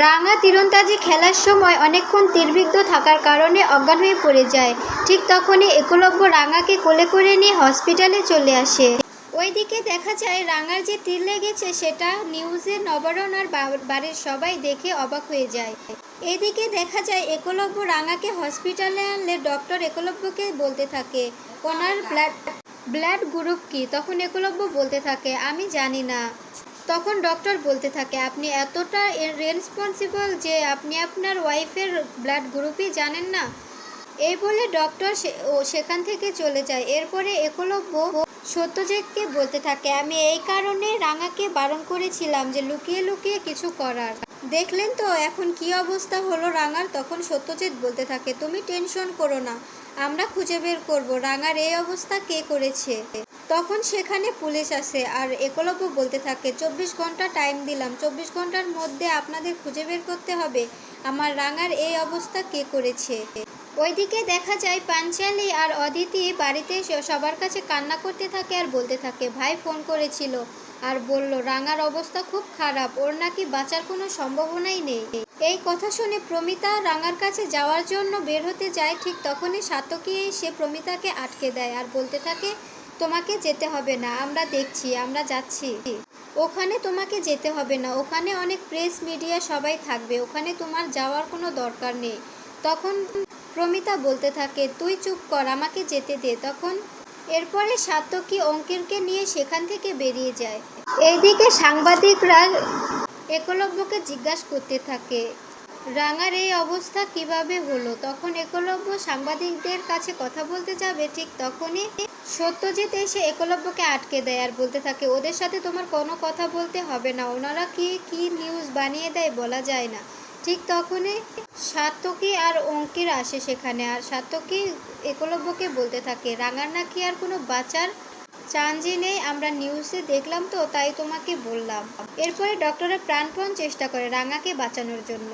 রাঙা তীরন্দাজি খেলার সময় অনেকক্ষণ তীরবিদ্ধ থাকার কারণে অজ্ঞান হয়ে পড়ে যায়। ঠিক তখনই একলব্য রাঙাকে কোলে করে নিয়ে হসপিটালে চলে আসে। ওইদিকে দেখা যায়, রাঙার যে তীর লেগেছে সেটা নিউজে নবরণ আর বাড়ির সবাই দেখে অবাক হয়ে যায়। এদিকে দেখা যায়, একলব্য রাঙাকে হসপিটালে আনলে ডক্টর একলব্যকে বলতে থাকে, ওনার ব্লাড ব্লাড গ্রুপ কি? তখন একলব্য বলতে থাকে, আমি জানি না। তখন ডক্টর বলতে থাকে, আপনি এতটা রেসপন্সিবল যে আপনি আপনার ওয়াইফের ব্লাড গ্রুপই জানেন না? এই বলে ডক্টর ও সেখান থেকে চলে যায়। এরপরে একলব্য সত্যজিৎকে বলতে থাকে, আমি এই কারণে রাঙাকে বারণ করেছিলাম যে লুকিয়ে লুকিয়ে কিছু করার। দেখলেন তো এখন কি অবস্থা হলো রাঙার? তখন সত্যজিৎ বলতে থাকে, তুমি টেনশন করো না, আমরা খুঁজে বের করব। রাঙার এই অবস্থা কে করেছে? তখন সেখানে পুলিশ আসে আর একলব্য বলতে থাকে, চব্বিশ ঘণ্টা টাইম দিলাম। চব্বিশ ঘণ্টার মধ্যে আপনাদের খুঁজে বের করতে হবে। আমার রাঙার এই অবস্থা কে করেছে? ওইদিকে দেখা যায়, পাঞ্চালি আর অদিতি বাড়িতে সবার কাছে কান্না করতে থাকে আর বলতে থাকে, ভাই ফোন করেছিল। আর বলল, রাঙার অবস্থা খুব খারাপ, ওর নাকি বাঁচার কোনো সম্ভাবনাই নেই। এই কথা শুনে প্রমিতা রাঙার কাছে যাওয়ার জন্য বের হতে যায়, ঠিক তখনই সাতকী এসে প্রমিতাকে আটকে দেয় আর বলতে থাকে তোমাকে যেতে হবে না, আমরা দেখছি, আমরা যাচ্ছি। ওখানে তোমাকে যেতে হবে না, ওখানে অনেক প্রেস মিডিয়া সবাই থাকবে, ওখানে তোমার যাওয়ার কোনো দরকার নেই। তখন প্রমিতা বলতে থাকে, তুই চুপ কর, আমাকে যেতে দে। তখন এরপরে সাতকী অঙ্কিরকে নিয়ে সেখান থেকে বেরিয়ে যায়। এইদিকে সাংবাদিকরা একলব্যকে জিজ্ঞাসা করতে থাকে রাঙার এই অবস্থা কীভাবে হলো? তখন একলব্য সাংবাদিকদের কাছে কথা বলতে যাবে, ঠিক তখনই সত্যজিৎ এসে একলব্যকে আটকে দেয় আর বলতে থাকে, ওদের সাথে তোমার কোনো কথা বলতে হবে না, ওনারা কি কি নিউজ বানিয়ে দেয় বলা যায় না। ঠিক তখনই সাতকী আর অঙ্কির আসে সেখানে আর সাতকী একলব্যকে বলতে থাকে, রাঙার নাকি আর কোনো বাঁচার চাঞ্জি নেই, আমরা নিউজে দেখলাম তো, তাই তোমাকে বললাম। এরপরে ডক্টররা প্রাণপণ চেষ্টা করে রাঙাকে বাঁচানোর জন্য।